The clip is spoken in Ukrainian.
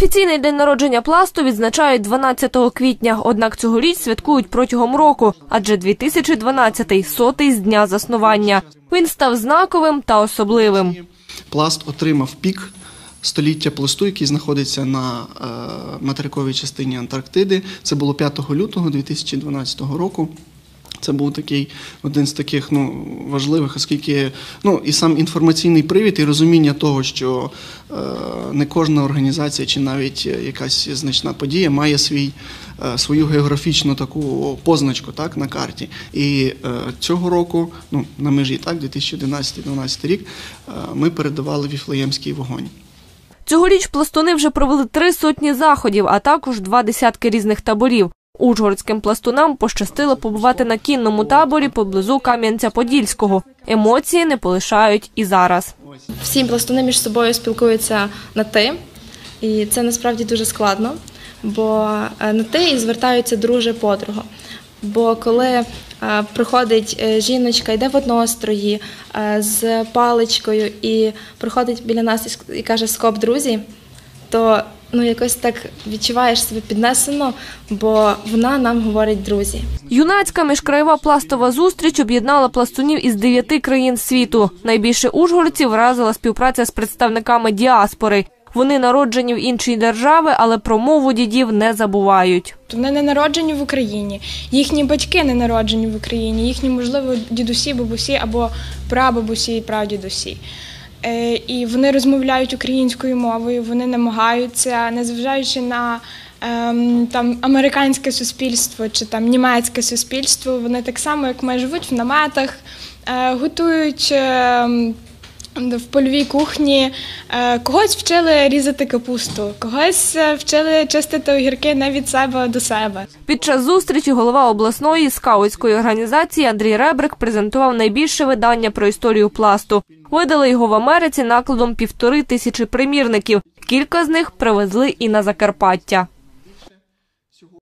Офіційний день народження пласту відзначають 12 квітня, однак цьогоріч святкують протягом року, адже 2012 – сотий з дня заснування. Він став знаковим та особливим. Пласт отримав пік століття пласту, який знаходиться на е, материковій частині Антарктиди. Це було 5 лютого 2012 року. Це був такий один з таких ну, важливих, оскільки ну, і сам інформаційний привід, і розуміння того, що е, не кожна організація чи навіть якась значна подія має свій, е, свою географічну таку позначку так, на карті. І е, цього року, ну, на межі так, 2011-2012 рік, е, ми передавали Віфлеємський вогонь. Цьогоріч пластуни вже провели три сотні заходів, а також два десятки різних таборів. Ужгородським пластунам пощастило побувати на кінному таборі поблизу Кам'янця-Подільського. Емоції не полишають і зараз. Всі пластуни між собою спілкуються на ти, і це насправді дуже складно, бо е, на ти і звертаються друже подруга. Бо коли е, приходить е, жіночка, йде в однострої з паличкою і приходить біля нас і каже Скоп, друзі, то ну якось так відчуваєш себе піднесено, бо вона нам говорить друзі. Юнацька міжкраєва пластова зустріч об'єднала пластунів із дев'яти країн світу. Найбільше ужгородців вразила співпраця з представниками діаспори. Вони народжені в іншій державі, але про мову дідів не забувають. Вони не народжені в Україні, їхні батьки не народжені в Україні, їхні, можливо, дідусі, бабусі або прабабусі і прадідусі. Е, І вони розмовляють українською мовою, вони намагаються, незважаючи на ем, там американське суспільство чи там німецьке суспільство, вони так само, як ми живуть в наметах, е, готують. В польовій кухні Е, когось вчили різати капусту, когось е, вчили чистити огірки не від себе до себе. Під час зустрічі голова обласної скаутської організації Андрій Ребрик презентував найбільше видання про історію пласту. Видали його в Америці накладом півтори тисячі примірників. Кілька з них привезли і на Закарпаття.